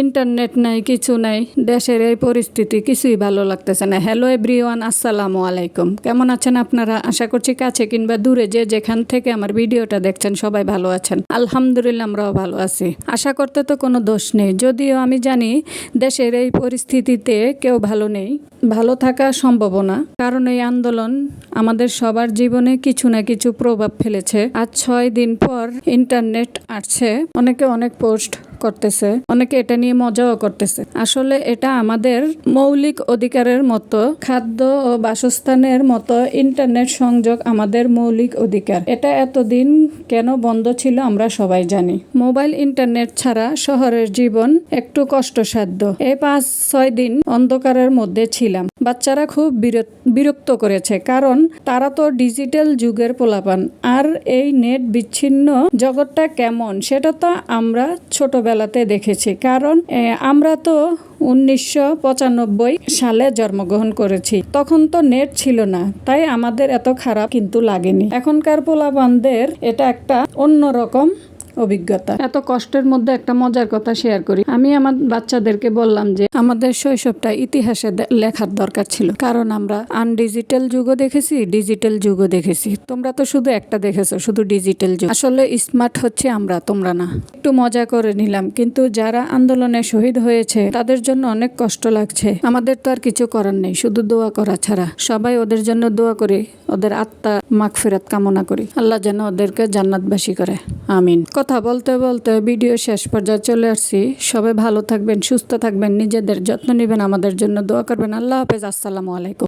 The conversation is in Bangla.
ইন্টারনেট নাই, কিছু নাই, দেশের এই পরিস্থিতি কিছুই ভালো লাগতেছে না। হ্যালো এভরিওয়ান আসসালামু আলাইকুম। কেমন আছেন আপনারা? আশা করছি কাছে কিংবা দূরে যে যেখান থেকে আমার ভিডিওটা দেখছেন সবাই ভালো আছেন। আলহামদুলিল্লাহ আমরাও ভালো আছি। আশা করতে তো কোনো দোষ নেই। যদিও আমি জানি দেশের এই পরিস্থিতিতে কেউ ভালো নেই। ভালো থাকা সম্ভব না। কারণ এই আন্দোলন আমাদের সবার জীবনে কিছু না কিছু প্রভাব ফেলেছে। আজ ছয় দিন পর ইন্টারনেট আসছে। অনেকে অনেক পোস্ট করতেছে, অনেকে এটা নিয়ে মজাও করতেছে। আসলে এটা আমাদের মৌলিক অধিকারের মতো, খাদ্য ও বাসস্থানের মতো ইন্টারনেট সংযোগ আমাদের মৌলিক অধিকার। এটা এতদিন কেন বন্ধ ছিল আমরা সবাই জানি। মোবাইল ইন্টারনেট ছাড়া শহরের জীবন একটু কষ্টসাধ্য। এই পাঁচ ছয় দিন অন্ধকারের মধ্যে ছিলাম। বাচ্চারা খুব বিরক্ত করেছে। কারণ তারা তো ডিজিটাল যুগের পোলাপান। আর এই নেট বিচ্ছিন্ন জগৎটা কেমন, সেটা তো আমরা ছোটবেলাতে দেখেছি। কারণ আমরা তো উনিশশো পঁচানব্বই সালে জন্মগ্রহণ করেছি। তখন তো নেট ছিল না। তাই আমাদের এত খারাপ কিন্তু লাগেনি। এখনকার পোলাপানদের এটা একটা অন্যরকম অভিজ্ঞতা। এত কষ্টের মধ্যে একটা মজার কথা শেয়ার করি। আমি আমার বাচ্চাদেরকে বললাম যে, আমাদের শৈশবটা ইতিহাসে লেখার দরকার ছিল। কারণ আমরা আনডিজিটাল যুগও দেখেছি ডিজিটাল যুগও দেখেছি। তোমরা তো শুধু একটা দেখেছ, শুধু ডিজিটাল যুগ। আসলে স্মার্ট হচ্ছে আমরা, তোমরা না। একটু মজা করে নিলাম, কিন্তু যারা আন্দোলনে শহীদ হয়েছে, তাদের জন্য অনেক কষ্ট লাগছে। আমাদের তো আর কিছু করার নেই, শুধু দোয়া করা ছাড়া। সবাই ওদের জন্য দোয়া করি, ওদের আত্মা মাখ মাগফিরাত কামনা করি। আল্লাহ যেন ওদেরকে জান্নাতবাসী করে। আমিন। কথা বলতে বলতে ভিডিও শেষ পর্যায়ে চলে আসছি। সবাই ভালো থাকবেন, সুস্থ থাকবেন, নিজেদের যত্ন নেবেন, আমাদের জন্য দোয়া করবেন। আল্লাহ হাফেজ, আসসালামু আলাইকুম।